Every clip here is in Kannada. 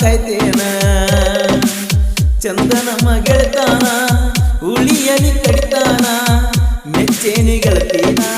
ಕೈತೇನ ಚಂದನ ಮಗಳತಾನ ಉಳಿಯಲಿ ಕಡಿತಾನ ಮೆಚ್ಚೇನಿ ಗೆಳತೀನಾ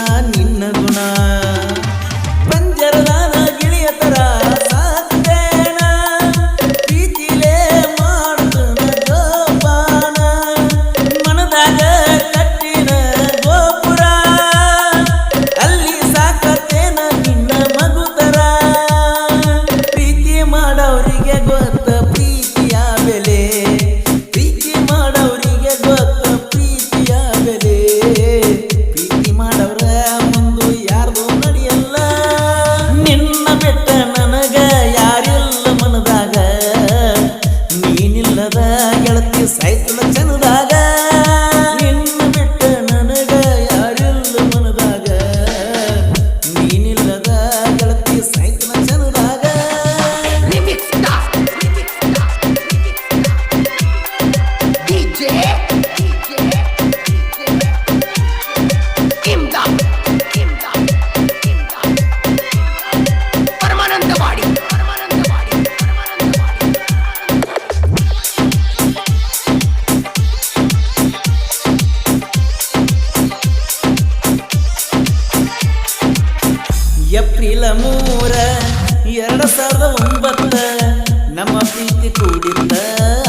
ನೀಡಿದ್ದ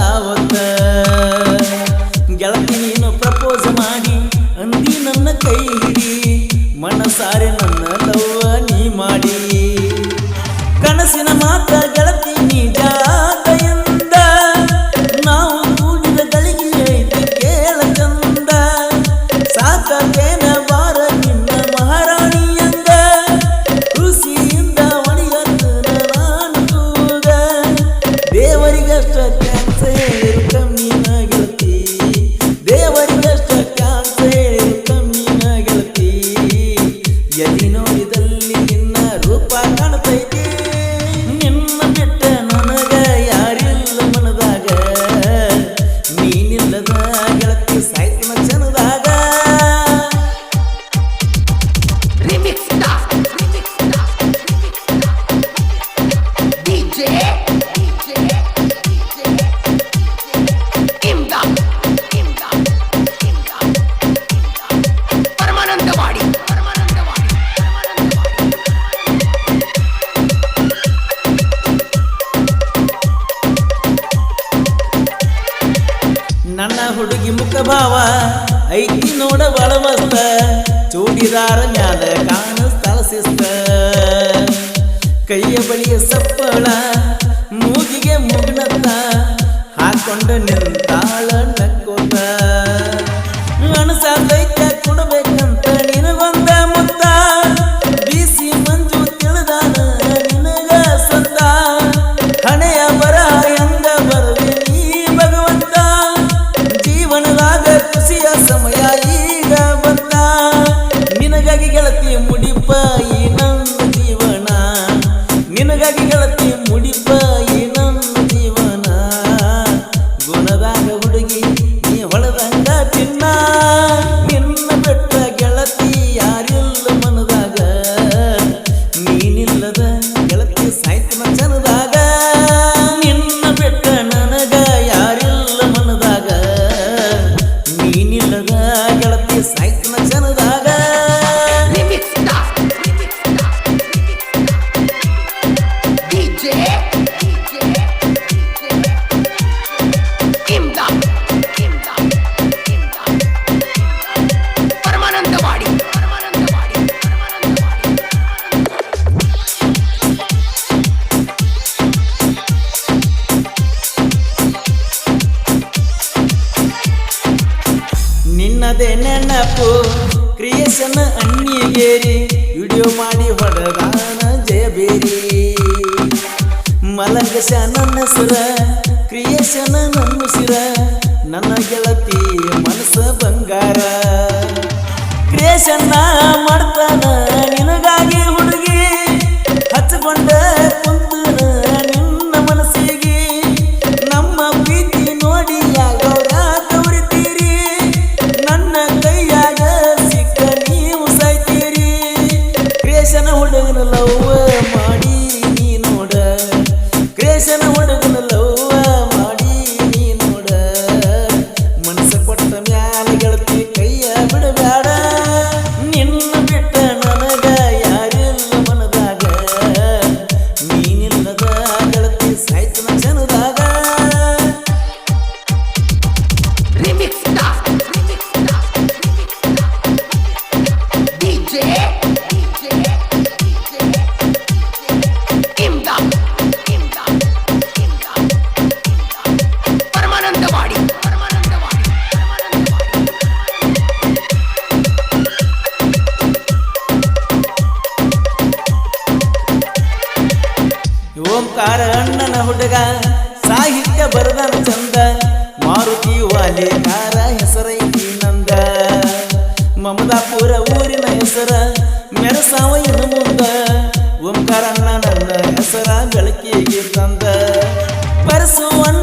ಆವತ್ತ. ಗೆಳತಿ ನೀನು ಪ್ರಪೋಸ್ ಮಾಡಿ, ಅಂದಿ ನನ್ನ ಕೈ ಹಿಡಿ, ಮನಸಾರೆ ನನ್ನ ಲವ್ವ ನೀ ಮಾಡಿ. ಕನಸಿನ ಮಾತ ಗೆಳತಿ ನೀಡ ಹುಟ್ಟಿದಾರ ಮ್ಯಾಲ ಕಾಣಿಸ್ತಾಳ ಸಿಸ್ತ ಕೈಯ ಬಳಿಯ ಸಪ್ಪಳ ಮೂಗಿಗೆ ಮುಗ್ನತ್ತ ಹಾಕೊಂಡ ನಿಂತಾಳ ನಿನ್ನದೆ ನೆನಪು. ಕ್ರಿಯೇಷನ್ ಅನ್ನಿಗೇರಿ ವಿಡಿಯೋ ಮಾಡಿ ಹೊಡೆದಾನ ಜಯಬೇರಿ ಮಲಗಸ ನನ್ನ ಸುರ ಕ್ರಿಯೇಷನ್ ನನ್ನ ಸಿರ ನನ್ನ ಗೆಳತಿ ಮನಸ್ಸ ಬಂಗಾರ. ಕ್ರಿಯೇಷನ್ನ ಮಾಡ್ತಾನ, ನಿನಗಾಗಿ ಹುಡುಗಿ. ಹಚ್ಕೊಂಡ ಓಂಕಾರ ಅಣ್ಣನ ಹುಡುಗ, ಸಾಹಿತ್ಯ ಬರದನ ಚಂದ, ಮಾರುತಿ ವಾಲೇಕಾರ ಹೆಸರೈತಿ ನಂದ. ಮಮದಾಪುರ ಊರಿನ ಹೆಸರ ಮೆರಸಾವಯನ ಮುಂದ, ಓಂಕಾರ ಅಣ್ಣ ನನ್ನ ಹೆಸರ ಬೆಳಕಿಗೆ ತಂದ. ಪರಸುವನ್ನ